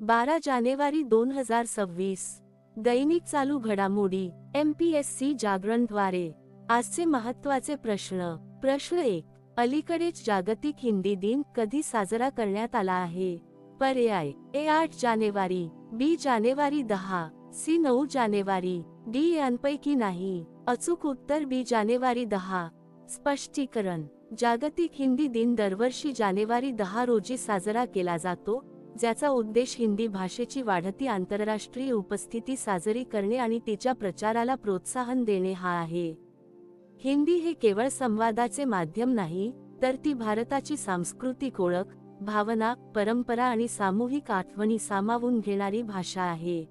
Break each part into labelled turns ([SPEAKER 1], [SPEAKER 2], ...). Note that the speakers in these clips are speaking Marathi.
[SPEAKER 1] बारा जानेवारी दोन हजार सव्वीस. दैनिक चालू घडामोडी एम पी एस सी जागरणद्वारे. आजचे महत्त्वाचे प्रश्न. प्रश्न एक अलीकडेच जागतिक हिंदी दिन कधी साजरा करण्यात आला आहे? पर्याय ए आठ जानेवारी बी जानेवारी दहा सी नऊ जानेवारी डी यांपैकी नाही. अचूक उत्तर बी जानेवारी दहा. स्पष्टीकरण जागतिक हिंदी दिन दरवर्षी जानेवारी दहा रोजी साजरा केला जातो ज्याचा उद्देश हिंदी भाषेची वाढती आंतरराष्ट्रीय उपस्थिती साजरी करणे आणि तिच्या प्रचाराला प्रोत्साहन देणे हा आहे. हिंदी हे केवळ संवादाचे माध्यम नाही तर ती भारताची सांस्कृतिक ओळख भावना परंपरा आणि सामूहिक आठवणी सामावून घेणारी भाषा आहे.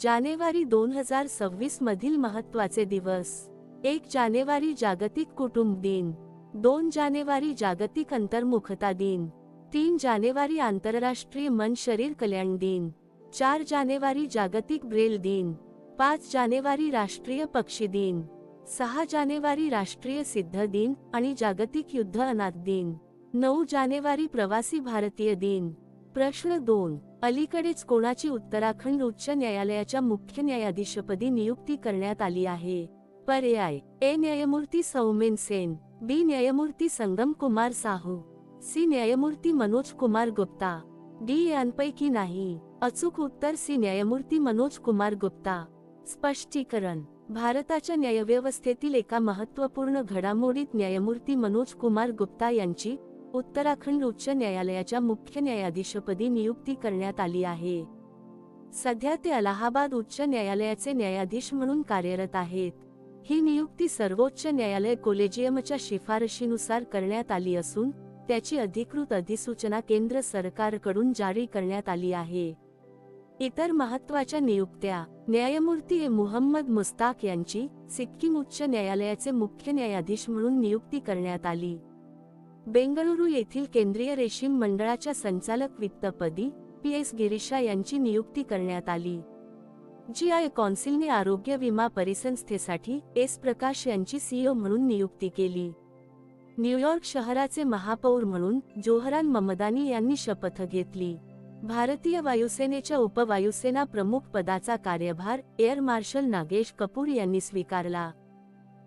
[SPEAKER 1] जानेवारी दोन हजार सव्वीस मधील महत्त्वाचे दिवस. एक जानेवारी जागतिक कुटुंब दिन. दोन जानेवारी जागतिक अंतर्मुखता दिन. तीन जानेवारी आंतरराष्ट्रीय मन शरीर कल्याण दिन चार जानेवारी जागतिक ब्रेल दिन पाच जानेवारी राष्ट्रीय पक्षी दिन सहा जानेवारी राष्ट्रीय सिद्ध दिन आणि जागतिक युद्ध अनाथ दिन नऊ जानेवारी प्रवासी भारतीय दिन. प्रश्न दोन अलीकडेच कोणाची उत्तराखंड उच्च न्यायालयाच्या मुख्य न्यायाधीशपदी नियुक्ती करण्यात आली आहे? पर्याय ए न्यायमूर्ती सौमेन सेन बी न्यायमूर्ती संगम कुमार साहू. सी न्यायमूर्ती मनोज कुमार गुप्ता. डी यांपैकी नाही. अचूक उत्तर सी न्यायमूर्ती मनोज कुमार गुप्ता. स्पष्टीकरण. भारताच्या न्यायव्यवस्थेतील एका महत्त्वपूर्ण घडामोडीत न्यायमूर्ती मनोज कुमार गुप्ता यांची उत्तराखंड उच्च न्यायालयाच्या मुख्य न्यायाधीशपदी नियुक्ती करण्यात आली आहे. सध्या ते अलाहाबाद उच्च न्यायालयाचे न्यायाधीश म्हणून कार्यरत आहेत. ही नियुक्ती सर्वोच्च न्यायालय कोलेजियमच्या शिफारशीनुसार करण्यात आली असून त्याची अधिकृत अधिसूचना केंद्र सरकारकडून जारी करण्यात आली आहे. इतर महत्त्वाच्या नियुक्त्या न्यायमूर्ती ए. मुहम्मद मुस्ताक यांची सिक्कीम उच्च न्यायालयाचे मुख्य न्यायाधीश म्हणून नियुक्ती करण्यात आली. बेंगळुरू येथील केंद्रीय रेशीम मंडळाच्या संचालक वित्तपदी पी. एस. गिरीशा यांची नियुक्ती करण्यात आली. जी. आय. कौन्सिलने आरोग्य विमा परिसंस्थेसाठी एस. प्रकाश यांची सीईओ म्हणून नियुक्ती केली. न्यूयॉर्क शहराचे महापौर म्हणून जोहरान ममदानी यांनी शपथ घेतली. भारतीय वायुसेनेच्या उपवायुसेना प्रमुख पदाचा कार्यभार एअर मार्शल नागेश कपूर यांनी स्वीकारला.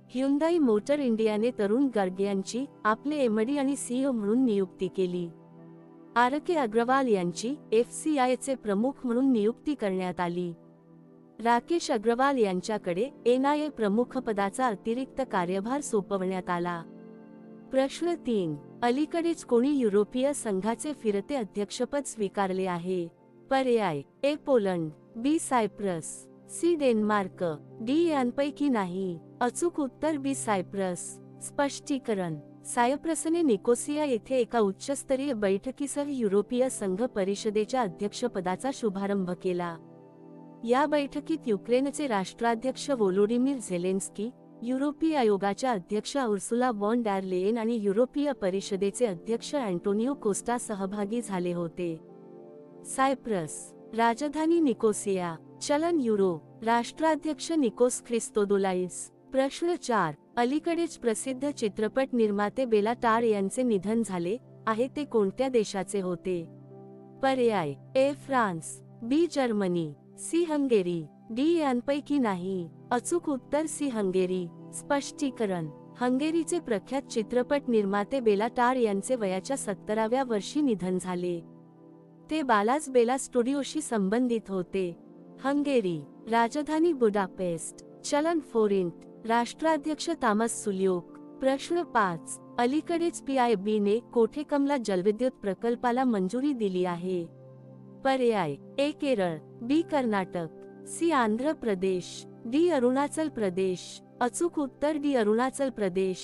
[SPEAKER 1] ह्युंदाई मोटर इंडियाने तरुण गर्ग यांची आपले एमडी आणि सीईओ म्हणून नियुक्ती केली. आर के अग्रवाल यांची एफ सी आयचे प्रमुख म्हणून नियुक्ती करण्यात आली. राकेश अग्रवाल यांच्याकडे एनआयए प्रमुख पदाचा अतिरिक्त कार्यभार सोपवण्यात आला. प्रश्न तीन. अलीकडेच कोणी युरोपीय संघाचे फिरते अध्यक्षपद स्वीकारले आहे? पर्याय. A Poland. B Cyprus. C Denmark. D यांपैकी नाही. अचूक उत्तर बी सायप्रस. स्पष्टीकरण. सायप्रसने निकोसिया येथे एका उच्चस्तरीय बैठकीसह युरोपीय संघ परिषदेच्या अध्यक्षपदाचा शुभारंभ केला. या बैठकीत युक्रेनचे राष्ट्राध्यक्ष वोलोडिमीर झेलेन्स्की युरोपीय आयोगाच्या अध्यक्ष उर्सुला वॉन डॅरलेन आणि युरोपीय परिषदेचे अध्यक्ष अँटोनिओ कोस्टा सहभागी झाले होते. सायप्रस राजधानी निकोसिया चलन युरो राष्ट्राध्यक्ष निकोस ख्रिस्तोदोलाइस प्रश्न चार अलीकडेच प्रसिद्ध चित्रपट निर्माते बेला टार यांचे निधन झाले आहे ते कोणत्या देशाचे होते? पर्याय A France B Germany C Hungary D यांपैकी नाही. अचूक उत्तर सी हंगेरी. स्पष्टीकरण. हंगेरीचे प्रख्यात चित्रपट निर्माते बेला टार यांचे वयाच्या सत्तराव्या वर्षी निधन झाले. ते बालाज बेला स्टुडिओशी संबंधित होते. हंगेरी राजधानी बुडापेस्ट चलन फोरिंट राष्ट्राध्यक्ष तामस सुल्योक प्रश्न पाच अलीकडेच पी आय बीने कोठे कमला जलविद्युत प्रकल्पाला मंजुरी दिली आहे. पर्याय A Kerala B Karnataka C Andhra Pradesh. D Arunachal Pradesh अचूक उत्तर डी अरुणाचल प्रदेश.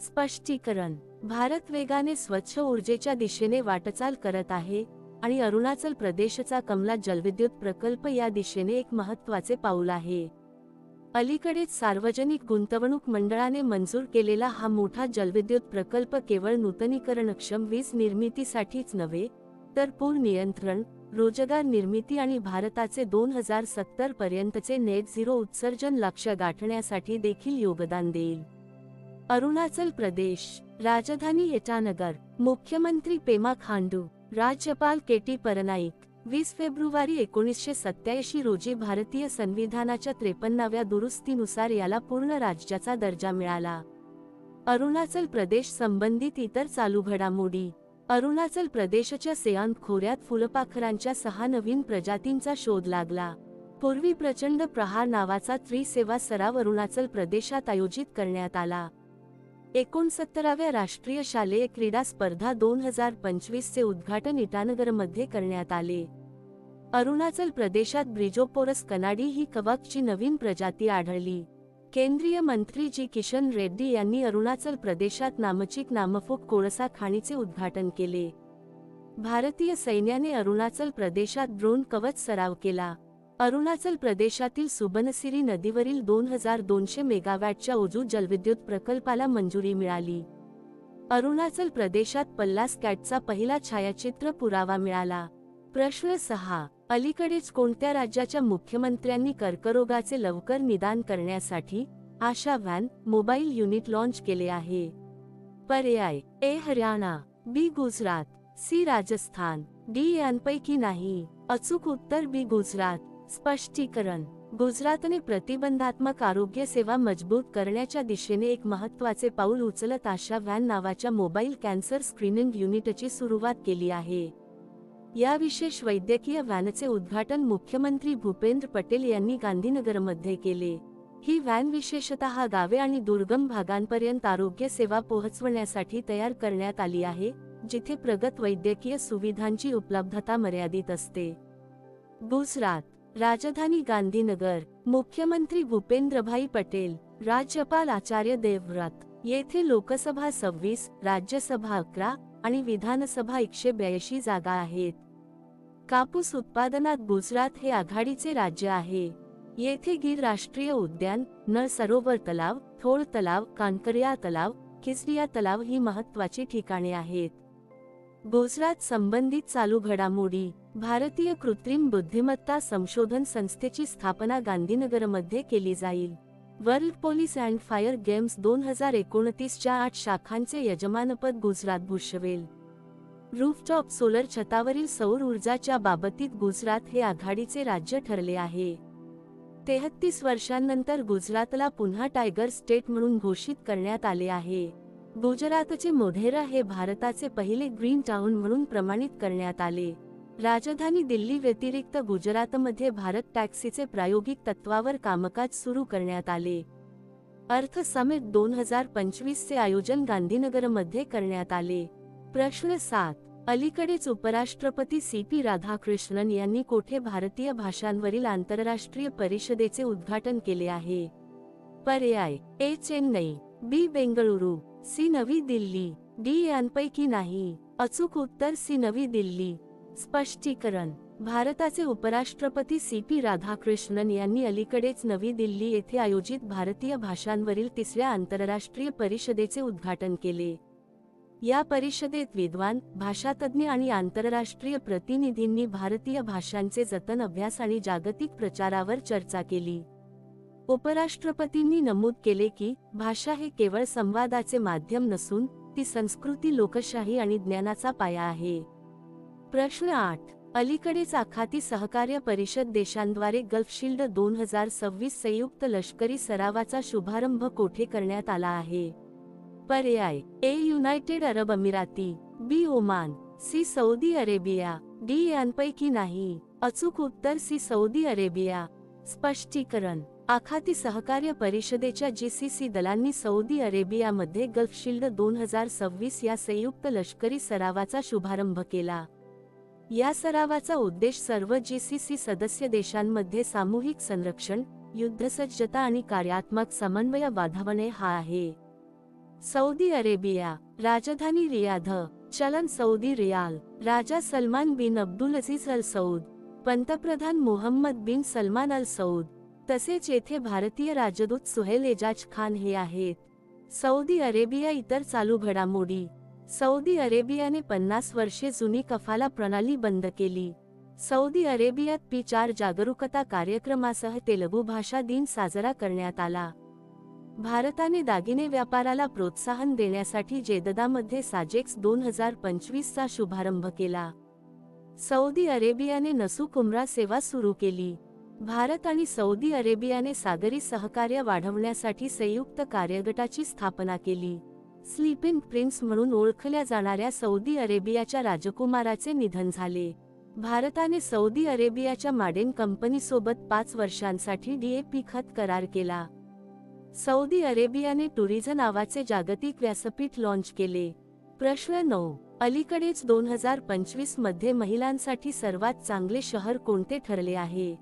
[SPEAKER 1] स्पष्टीकरण भारत वेगाने स्वच्छ ऊर्जेच्या दिशेने वाटचाल करत आहे आणि अरुणाचल प्रदेशचा कमला जलविद्युत प्रकल्प या दिशेने एक महत्त्वाचे पाऊल आहे. अलीकडेच सार्वजनिक गुंतवणूक मंडळाने मंजूर केलेला हा मोठा जलविद्युत प्रकल्प केवळ नूतनीकरणक्षम वीज निर्मितीसाठीच नव्हे तर पूर नियंत्रण रोजगार निर्मिती आणि भारताचे दोन हजार सत्तर पर्यंतचे नेट झिरो उत्सर्जन लक्ष गाठण्यासाठी देखील योगदान देईल. अरुणाचल प्रदेश राजधानी इटानगर मुख्यमंत्री पेमा खांडू राज्यपाल के टी परनाईक वीस फेब्रुवारी एकोणीसशे सत्याऐंशी रोजी भारतीय संविधानाच्या त्रेपन्नाव्या दुरुस्तीनुसार याला पूर्ण राज्याचा दर्जा मिळाला. अरुणाचल प्रदेश संबंधित इतर चालू घडामोडी अरुणाचल प्रदेशच्या सेयांग खोऱ्यात फुलपाखरांच्या सहा नवीन प्रजातींचा शोध लागला. पूर्वी प्रचंड प्रहार नावाचा त्रिसेवा सराव अरुणाचल प्रदेशात आयोजित करण्यात आला. एकोणसत्तराव्या राष्ट्रीय शालेय क्रीडा स्पर्धा दोन हजार पंचवीसचे उद्घाटन इटानगरमध्ये करण्यात आले. अरुणाचल प्रदेशात ब्रिजोपोरस कनाडी ही कवकची नवीन प्रजाती आढळली. केंद्रीय मंत्री जी किशन रेड्डी यांनी अरुणाचल प्रदेशात नामचिक नामफोक कोळसा खाणीचे उद्घाटन केले. भारतीय सैन्याने अरुणाचल प्रदेशात ड्रोन कवच सराव केला. अरुणाचल प्रदेशातील सुबनसिरी नदीवरील दोन हजार दोनशे मेगावॅटच्या ओजू जलविद्युत प्रकल्पाला मंजुरी मिळाली. अरुणाचल प्रदेशात पल्लास कॅटचा पहिला छायाचित्र पुरावा मिळाला. प्रश्न सहा. अलीकडेच कोणत्या राज्याच्या मुख्यमंत्र्यांनी कर्करोगाचे लवकर निदान करण्यासाठी Asha van mobile unit launch केले आहे? पर्याय. A. Haryana. B. Gujarat. C. Rajasthan. D. यांपैकी नाही. अचूक उत्तर बी. गुजरात. स्पष्टीकरण. गुजरातने प्रतिबंधात्मक आरोग्य सेवा मजबूत करण्याच्या दिशेने एक महत्त्वाचे पाऊल उचलत आशा व्हॅन नावाच्या मोबाईल कॅन्सर स्क्रीनिंग युनिटची सुरुवात केली आहे. या विशेष वैद्यकीय व्हॅनचे उद्घाटन मुख्यमंत्री भूपेंद्र पटेल यांनी गांधीनगरमध्ये केले. ही व्हॅन विशेषतः गावे आणि दुर्गम भागांपर्यंत आरोग्य सेवा पोहोचवण्यासाठी तयार करण्यात आली आहे जिथे प्रगत वैद्यकीय सुविधांची उपलब्धता मर्यादित असते. गुजरात राजधानी गांधीनगर मुख्यमंत्री भूपेंद्रभाई पटेल राज्यपाल आचार्य देवव्रत येथे लोकसभा सव्वीस राज्यसभा अकरा आणि विधानसभा एकशे ब्याऐंशी जागा आहेत. कापूस उत्पादनात गुजरात हे आघाडीचे राज्य आहे. येथे गीर राष्ट्रीय उद्यान नळ सरोवर तलाव थोड तलाव कानकरिया तलाव खिसरिया तलाव ही महत्वाची ठिकाणे आहेत. गुजरात संबंधित चालू घडामोडी भारतीय कृत्रिम बुद्धिमत्ता संशोधन संस्थेची स्थापना गांधीनगरमध्ये केली जाईल. World police and fire games दोन हजार एकोणतीसच्या आठ शाखांचे यजमानपद गुजरात भूषवेल. रूफटॉप सोलर छतावरील सौर ऊर्जाच्या बाबतीत गुजरात हे आघाडीचे राज्य ठरले आहे. तेहत्तीस वर्षांनंतर गुजरातला पुन्हा टायगर स्टेट म्हणून घोषित करण्यात आले आहे. गुजरातचे मोढेरा हे भारताचे पहिले ग्रीन टाउन म्हणून प्रमाणित करण्यात आले. राजधानी दिल्ली व्यतिरिक्त गुजरातमध्ये भारत टॅक्सीचे प्रायोगिक तत्वावर कामकाज सुरू करण्यात आले. अर्थ समिट दोन हजार पंचवीसचे आयोजन गांधीनगरमध्ये करण्यात आले. प्रश्न सात. अलीकडेच उपराष्ट्रपती सी पी राधाकृष्णन यांनी कोठे भारतीय भाषांवरील आंतरराष्ट्रीय परिषदेचे उद्घाटन केले आहे? पर्याय. A Chennai B Bengaluru C Navi Delhi D यांपैकी नाही. अचूक उत्तर सी नवी दिल्ली. स्पष्टीकरण. भारताचे उपराष्ट्रपती सी पी राधाकृष्णन यांनी अलीकडेच नवी दिल्ली येथे आयोजित भारतीय भाषांवरील तिसऱ्या आंतरराष्ट्रीय परिषदेचे उद्घाटन केले. या परिषदेत विद्वान भाषातज्ञ आणि आंतरराष्ट्रीय प्रतिनिधींनी भारतीय भाषांचे जतन अभ्यास आणि जागतिक प्रचारावर चर्चा केली. उपराष्ट्रपतींनी नमूद केले की भाषा हे केवळ संवादाचे माध्यम नसून ती संस्कृती लोकशाही आणि ज्ञानाचा पाया आहे. प्रश्न आठ. अलीकडेच आखाती सहकार्य परिषद देशांद्वारे गल्फशिल्ड दोन हजार सव्वीस संयुक्त लष्करी सरावाचा शुभारंभ कोठे करण्यात आला आहे? पर्याय. A United Arab अमिराती B Oman C Saudi Arabia D यांपैकी नाही. अचूक उत्तर सी सौदी अरेबिया. स्पष्टीकरण. आखाती सहकार्य परिषदेच्या जीसीसी दलांनी सौदी अरेबियामध्ये गल्फशिल्ड दोन हजार सव्वीस या संयुक्त लष्करी सरावाचा शुभारंभ केला. या सरावाचा उद्देश सर्व जीसीसी सदस्य देशांमध्ये सामूहिक संरक्षण युद्धसज्जता आणि कार्यात्मक समन्वय वाढवणे हा आहे. सौदी अरेबिया राजधानी रियाध चलन सौदी रियाल राजा Salman bin Abdul Aziz al Saud पंतप्रधान Mohammed bin Salman Al Saud तसेच येथे भारतीय राजदूत सुहेल एजाज खान हे आहेत. सौदी अरेबिया इतर चालू घडामोडी सौदी अरेबियाने पन्नास वर्षे जुनी कफाला प्रणाली बंद केली. सौदी अरेबियात पी चार जागरूकता कार्यक्रमासह तेलगू भाषा दिन साजरा करण्यात आला. भारताने दागिने व्यापाराला प्रोत्साहन देण्यासाठी जेददामध्ये साजेक्स दोन हजार पंचवीसचा शुभारंभ केला. सौदी अरेबियाने नसू कुमरा सेवा सुरू केली. भारत आणि सौदी अरेबियाने सागरी सहकार्य वाढवण्यासाठी संयुक्त कार्यगटाची स्थापना केली. स्लीपिंग प्रिन्स म्हणून ओळखल्या जाणाऱ्या सौदी अरेबियाच्या राजकुमाराचे निधन झाले. भारताने सौदी अरेबियाच्या माडेन कंपनीसोबत पाच वर्षांसाठी डीएपी खत करार केला. सौदी अरेबियाने टुरिझम नावाचे जागतिक व्यासपीठ लॉन्च केले. प्रश्न नऊ. अलीकडेच दोन हजार पंचवीसमध्ये महिलांसाठी सर्वात चांगले शहर कोणते ठरले आहे?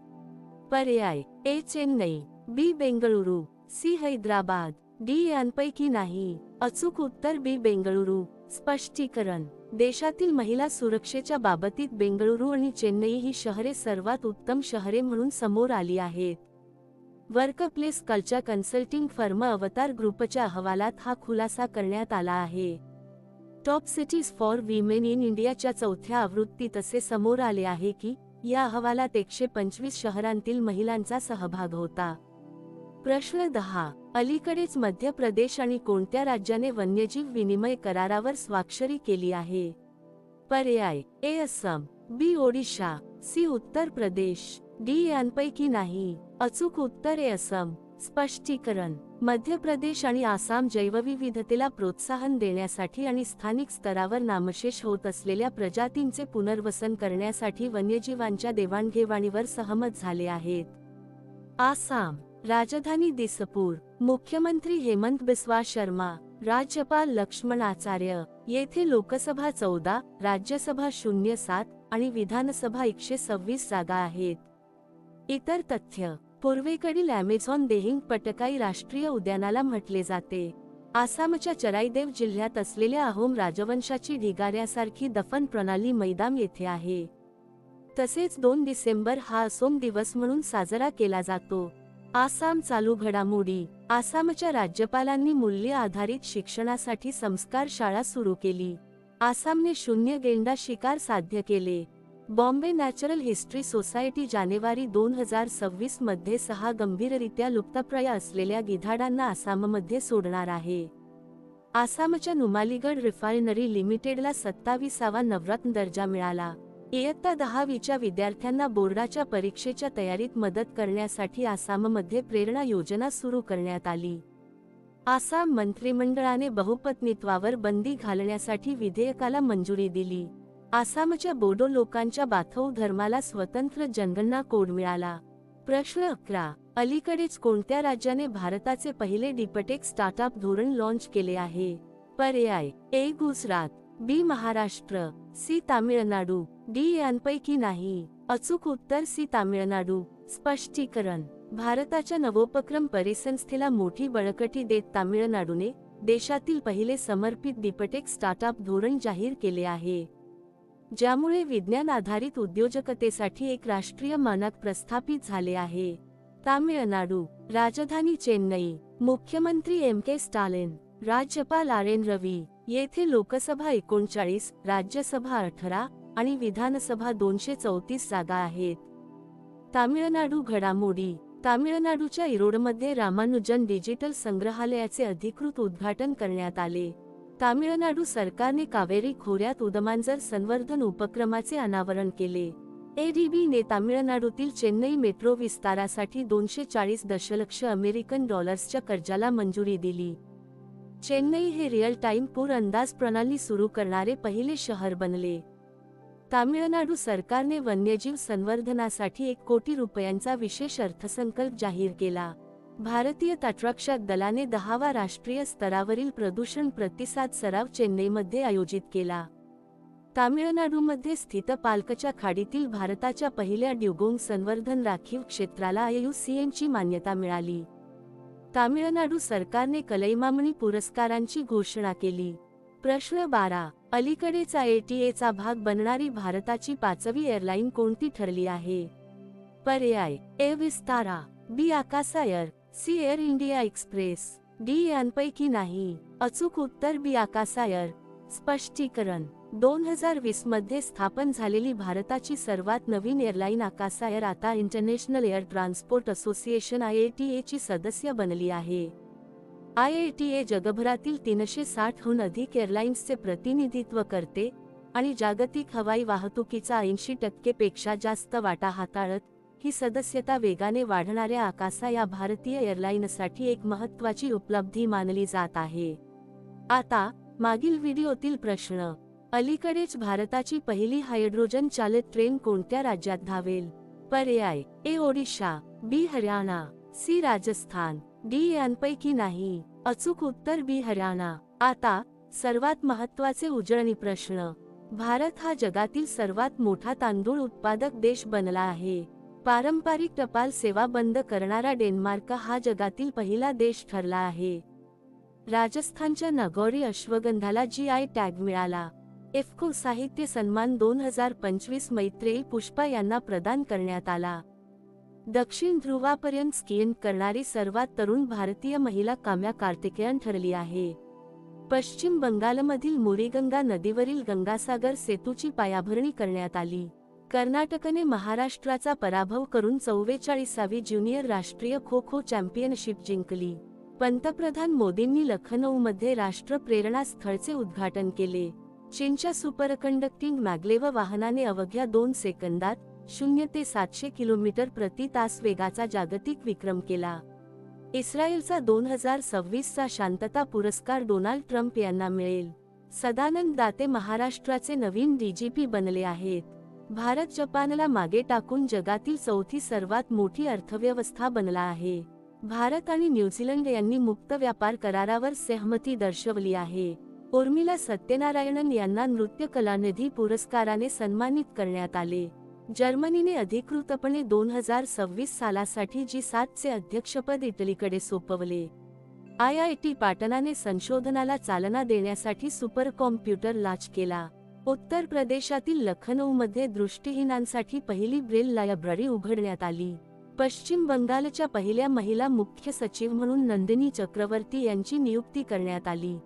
[SPEAKER 1] पर्याय. A Chennai B Bengaluru C Hyderabad. D यांपैकी नाही. अचूक उत्तर बी बेंगळुरू. स्पष्टीकरण. देशातील महिला सुरक्षेच्या बाबतीत बेंगळुरू आणि चेन्नई ही शहरे सर्वात उत्तम शहरे म्हणून समोर आली आहेत. Workplace culture consulting firm Avtar ग्रुपच्या अहवालात हा खुलासा करण्यात आला आहे. Top cities for women in इंडियाच्या चौथ्या आवृत्तीत असे समोर आले आहे की या अहवालात एकशे पंचवीस शहरांतील महिलांचा सहभाग होता. प्रश्न दहा. अलीकडेच मध्य प्रदेश आणि कोणत्या राज्याने वन्यजीव विनिमय करारावर स्वाक्षरी केली आहे? पर्याय A Assam B Odisha C Uttar Pradesh D यांपैकी नाही. अचूक उत्तर ए असम. स्पष्टीकरण मध्य प्रदेश आणि आसाम जैवविविधतेला प्रोत्साहन देण्यासाठी आणि स्थानिक स्तरावर नामशेष होत असलेल्या प्रजातींचे पुनर्वसन करण्यासाठी वन्यजीवांच्या देवाणघेवाणीवर सहमत झाले आहेत. आसाम राजधानी दिसपूर. मुख्यमंत्री हेमंत बिस्वा शर्मा राज्यपाल लक्ष्मण आचार्य येथे लोकसभा चौदा राज्यसभा शून्य सात आणि विधानसभा एकशे सव्वीस जागा आहेत. इतर तथ्य पूर्वेकडील अमेझॉन देहिंग पटकाई राष्ट्रीय उद्यानाला म्हटले जाते. आसामच्या चराईदेव जिल्ह्यात असलेल्या अहोम राजवंशाची ढिगाऱ्यासारखी दफन प्रणाली मैदाम येथे आहे. तसेच दोन डिसेंबर हा असोम दिवस म्हणून साजरा केला जातो. आसाम चालू घडामोडी. आसामच्या राज्यपालांनी मूल्य आधारित शिक्षणासाठी संस्कार शाळा सुरू केली. आसामने शून्य गेंडा शिकार साध्य केले. बॉम्बे नॅचरल हिस्ट्री सोसायटी जानेवारी दोन हजार सव्वीसमध्ये सहा गंभीररित्या लुप्तप्राय असलेल्या गिधाडांना आसाममध्ये सोडणार आहे. आसामच्या नुमालीगड रिफायनरी लिमिटेडला सत्तावीसावा नवरत्न दर्जा मिळाला. इयत्ता दहावीच्या विद्यार्थ्यांना बोर्डाच्या परीक्षेच्या तयारीत मदत करण्यासाठी आसाममध्ये प्रेरणा योजना सुरू करण्यात आली. आसाम मंत्रिमंडळाने बहुपत्नीत्वावर बंदी घालण्यासाठी विधेयकाला मंजुरी दिली. आसामच्या बोडो लोकांच्या बाथौ धर्माला स्वतंत्र जनगणना कोड मिळाला. प्रश्न अकरा. अलीकडेच कोणत्या राज्याने भारताचे पहिले डिपटेक स्टार्टअप धोरण लॉन्च केले आहे? पर्याय. A. Gujarat. B Maharashtra C Tamil Nadu. D यांपैकी नाही. अचूक उत्तर सी तामिळनाडू. स्पष्टीकरण. भारताच्या नवोपक्रम परिसंस्थेला मोठी बळकटी देत तामिळनाडूने देशातील पहिले समर्पित डिपटेक स्टार्टअप धोरण जाहीर केले आहे. ज्यामुळे विज्ञान आधारित उद्योजकतेसाठी एक राष्ट्रीय मानक प्रस्थापित झाले आहे. तामिळनाडू. राजधानी चेन्नई. मुख्यमंत्री एम के स्टालिन. राज्यपाल आर एन रवी. येथे लोकसभा एकोणचाळीस राज्यसभा अठरा आणि विधानसभा दोनशे चौतीस जागा आहेत. तामिळनाडू घडामोडी. तामिळनाडूच्या इरोडमध्ये रामानुजन डिजिटल संग्रहालयाचे अधिकृत उद्घाटन करण्यात आले. तामिळनाडू सरकारने कावेरी खोऱ्यात उदमांजर संवर्धन उपक्रमाचे अनावरण केले. एडीबीने तामिळनाडूतील चेन्नई मेट्रो विस्तारासाठी दोनशे चाळीस दशलक्ष अमेरिकन डॉलर्सच्या कर्जाला मंजुरी दिली. चेन्नई हे रिअल टाइम पूर अंदाज प्रणाली सुरू करणारे पहिले शहर बनले. तामिळनाडू सरकारने वन्यजीव संवर्धनासाठी एक कोटी रुपयांचा विशेष अर्थसंकल्प जाहीर केला. भारतीय तटरक्षक दलाने दहावा राष्ट्रीय स्तरावरील प्रदूषण प्रतिसाद सराव चेन्नईमध्ये आयोजित केला. तामिळनाडूमध्ये स्थित पालकच्या खाडीतील भारताच्या पहिल्या ड्युगोंग संवर्धन राखीव क्षेत्राला आययुसीएनची मान्यता मिळाली. तामिळनाडू सरकारने कलैमामणी पुरस्कारांची घोषणा केली. प्रश्न बारा. अलीकडेचा एटीएचा भाग बनणारी भारताची पाचवी एअरलाईन कोणती ठरली आहे? पर्याय. A Vistara. B Akasa air C air India express. D यांपैकी नाही. अचूक उत्तर बी आकासा एअर स्पष्टीकरण. दोन हजार वीसमध्ये स्थापन झालेली भारताची सर्वात नवीन एअरलाईन आकासा एअर आता international air transport association IATA ची सदस्य बनली आहे. आयएटीए जगभरातील तीनशे साठहून अधिक एअरलाइन्सचे प्रतिनिधित्व करते आणि जागतिक हवाई वाहतुकीचा ऐंशी टक्केपेक्षा जास्त वाटा हाताळत ही सदस्यता वेगाने वाढणाऱ्या आकासा या भारतीय एअरलाईनसाठी एक महत्त्वाची उपलब्धी मानली जात आहे. आता मागील व्हिडिओतील प्रश्न. अलीकडेच भारताची पहिली हायड्रोजन चालित ट्रेन कोणत्या राज्यात धावेल? पर्याय. A Odisha. B Haryana. C Rajasthan. D यांपैकी नाही. अचूक उत्तर बी हरियाणा. आता सर्वात महत्त्वाचे उजळणी प्रश्न. भारत हा जगातील सर्वात मोठा तांदूळ उत्पादक देश बनला आहे. पारंपरिक टपाल सेवा बंद करणारा डेन्मार्क हा जगातील पहिला देश ठरला आहे. राजस्थानच्या नगौरी अश्वगंधाला जी आय टॅग मिळाला. एफको साहित्य सन्मान दोन हजार पंचवीस मैत्रेयी पुष्पा यांना प्रदान करण्यात आला. दक्षिण ध्रुवापर्यंत स्कीइंग करणारी सर्वात तरुण भारतीय महिला काम्या कार्तिकेयन ठरली आहे. पश्चिम बंगालमधील मुरीगंगा नदीवरील गंगासागर सेतूची पायाभरणी करण्यात आली. कर्नाटकने महाराष्ट्राचा पराभव करून चव्वेचाळीसावी ज्युनियर राष्ट्रीय खो खो चॅम्पियनशिप जिंकली. पंतप्रधान मोदींनी लखनौमध्ये राष्ट्र प्रेरणा स्थळचे उद्घाटन केले. चीनच्या सुपरकंडक्टिंग मॅग्लेव वाहनाने अवघ्या दोन सेकंदात शून्य ते सातशे किलोमीटर प्रति तास वेगाचा जागतिक विक्रम केला. इस्रायलचा दोन हजार सव्वीसचा शांतता पुरस्कार डोनाल्ड ट्रम्प यांना मिळेल. सदानंद दाते महाराष्ट्राचे नवीन डीजीपी बनले आहेत. भारत जपानला मागे टाकून जगातील चौथी सर्वात मोठी अर्थव्यवस्था बनला आहे. भारत आणि न्यूझीलंड यांनी मुक्त व्यापार करारावर सहमती दर्शवली आहे. उर्मिला सत्यनारायणन यांना नृत्य कलानिधी पुरस्काराने सन्मानित करण्यात आले. जर्मनीने अधिकृतपणे दोन हजार सव्वीस सालासाठी जी सातचे अध्यक्षपद इटलीकडे सोपवले. आय आय टी पाटणाने संशोधनाला चालना देण्यासाठी सुपर कॉम्प्युटर लाच केला. उत्तर प्रदेशातील लखनौमध्ये दृष्टिहीनांसाठी पहिली ब्रेल लायब्ररी उघडण्यात आली. पश्चिम बंगालच्या पहिल्या महिला मुख्य सचिव म्हणून नंदिनी चक्रवर्ती यांची नियुक्ती करण्यात आली.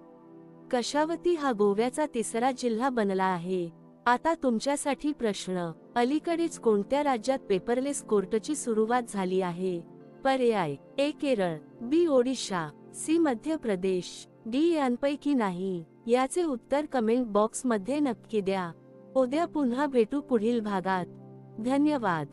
[SPEAKER 1] कशावती हा गोव्याचा तिसरा जिल्हा बनला आहे? आता तुमच्यासाठी प्रश्न. अलीकडेच कोणत्या राज्यात पेपरलेस कोर्टची सुरुवात झाली आहे? पर्याय. A. Kerala. B. Odisha. C. Madhya Pradesh. D. यांपैकी नाही. याचे उत्तर कमेंट बॉक्समध्ये नक्की द्या. उद्या पुन्हा भेटू पुढील भागात. धन्यवाद.